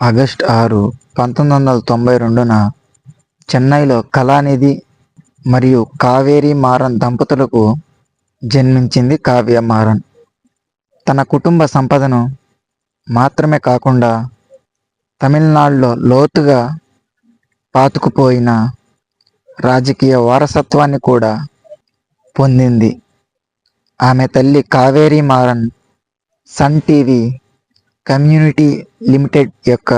August ఆరు పంతొమ్మిది వందల తొంభై రెండున చెన్నైలో కళానిధి మరియు కావేరి మారన్ దంపతులకు జన్మించింది కావ్య మారన్. తన కుటుంబ సంపదను మాత్రమే కాకుండా తమిళనాడులో లోతుగా పాతుకుపోయిన రాజకీయ వారసత్వాన్ని కూడా పొందింది. ఆమె తల్లి Kaveri Maran Sun TV community limited యొక్క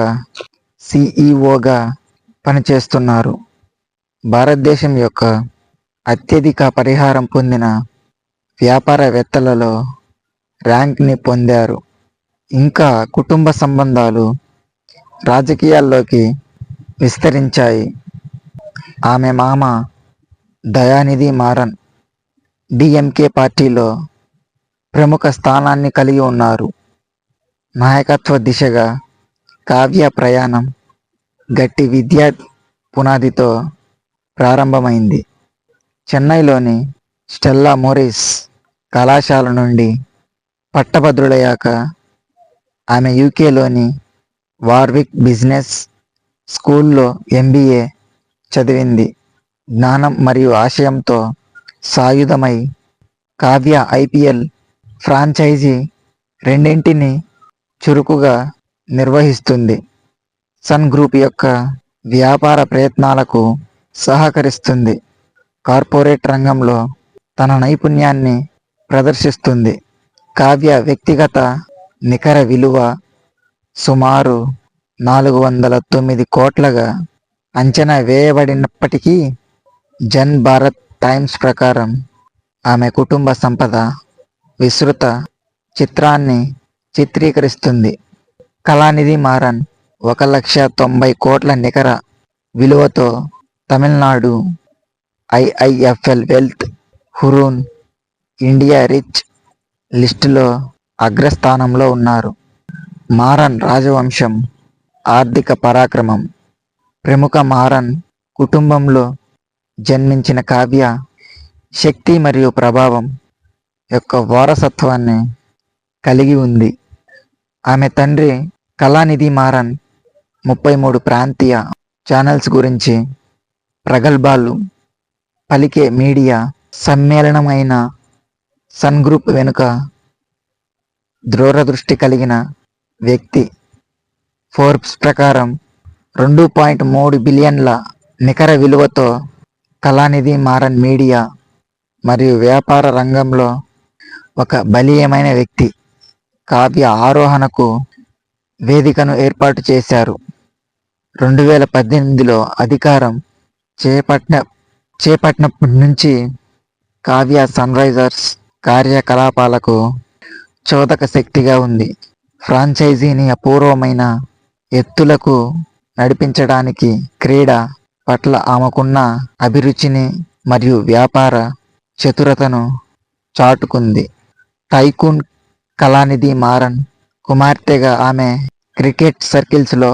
సిఈఓగా పనిచేస్తున్నారు. భారతదేశం యొక్క అత్యధిక పరిహారం పొందిన వ్యాపారవేత్తలలో ర్యాంక్ని పొందారు. ఇంకా కుటుంబ సంబంధాలు రాజకీయాల్లోకి విస్తరించాయి. ఆమె మామ దయానిధి మారన్ డిఎంకే పార్టీలో ప్రముఖ స్థానాన్ని కలిగి ఉన్నారు. నాయకత్వ దిశగా కావ్య ప్రయాణం గట్టి విద్యా పునాదితో ప్రారంభమైంది. చెన్నైలోని స్టెల్లా మోరిస్ కళాశాల నుండి పట్టభద్రులయ్యాక ఆమె యూకేలోని వార్విక్ బిజినెస్ స్కూల్లో ఎంబీఏ చదివింది. జ్ఞానం మరియు ఆశయంతో సాయుధమై కావ్య ఐపీఎల్ ఫ్రాంచైజీ రెండింటిని చురుకుగా నిర్వహిస్తుంది. సన్ గ్రూప్ యొక్క వ్యాపార ప్రయత్నాలకు సహకరిస్తుంది. కార్పొరేట్ రంగంలో తన నైపుణ్యాన్ని ప్రదర్శిస్తుంది. కావ్య వ్యక్తిగత నికర విలువ సుమారు నాలుగు వందల తొమ్మిది కోట్లగా అంచనా వేయబడినప్పటికీ జన్ భారత్ టైమ్స్ ప్రకారం ఆమె కుటుంబ సంపద విస్తృత చిత్రాన్ని చిత్రీకరిస్తుంది. కళానిధి మారన్ ఒక లక్ష తొంభై కోట్ల నికర విలువతో Tamil Nadu IIFL wealth Hurun India rich లిస్టులో అగ్రస్థానంలో ఉన్నారు. మారన్ రాజవంశం ఆర్థిక పరాక్రమం. ప్రముఖ మారన్ కుటుంబంలో జన్మించిన కావ్య శక్తి మరియు ప్రభావం యొక్క వారసత్వాన్ని కలిగి ఉంది. ఆమె తండ్రి కళానిధి మారన్ ముప్పై మూడు ప్రాంతీయ ఛానల్స్ గురించి ప్రగల్భాలు పలికే మీడియా సమ్మేళనమైన సన్ గ్రూప్ వెనుక దూరదృష్టి కలిగిన వ్యక్తి. ఫోర్బ్స్ ప్రకారం రెండు పాయింట్ మూడు బిలియన్ల నికర విలువతో కళానిధి మారన్ మీడియా మరియు వ్యాపార రంగంలో ఒక బలీయమైన వ్యక్తి. కావ్య ఆరోహణకు వేదికను ఏర్పాటు చేశారు. రెండు వేల పద్దెనిమిదిలో అధికారం చేపట్టిన చేపట్టినప్పటి నుంచి కావ్య సన్ రైజర్స్ కార్యకలాపాలకు చోదక శక్తిగా ఉంది. ఫ్రాంచైజీని అపూర్వమైన ఎత్తులకు నడిపించడానికి క్రీడ పట్ల ఆమెకున్న అభిరుచిని మరియు వ్యాపార చతురతను చాటుకుంది. టైకూన్ కళానిధి మారన్ కుమార్తెగా ఆమె క్రికెట్ సర్కిల్స్లో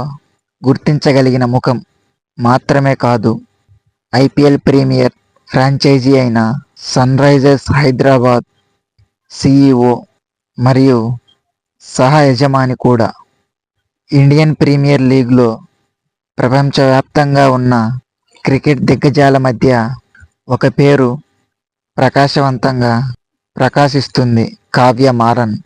గుర్తించగలిగిన ముఖం మాత్రమే కాదు ఐపీఎల్ ప్రీమియర్ ఫ్రాంచైజీ అయిన సన్ రైజర్స్ హైదరాబాద్ సిఈఓ మరియు సహ యజమాని కూడా. ఇండియన్ ప్రీమియర్ లీగ్లో ప్రపంచవ్యాప్తంగా ఉన్న క్రికెట్ దిగ్గజాల మధ్య ఒక పేరు ప్రకాశవంతంగా ప్రకాశిస్తుంది కావ్య మారన్.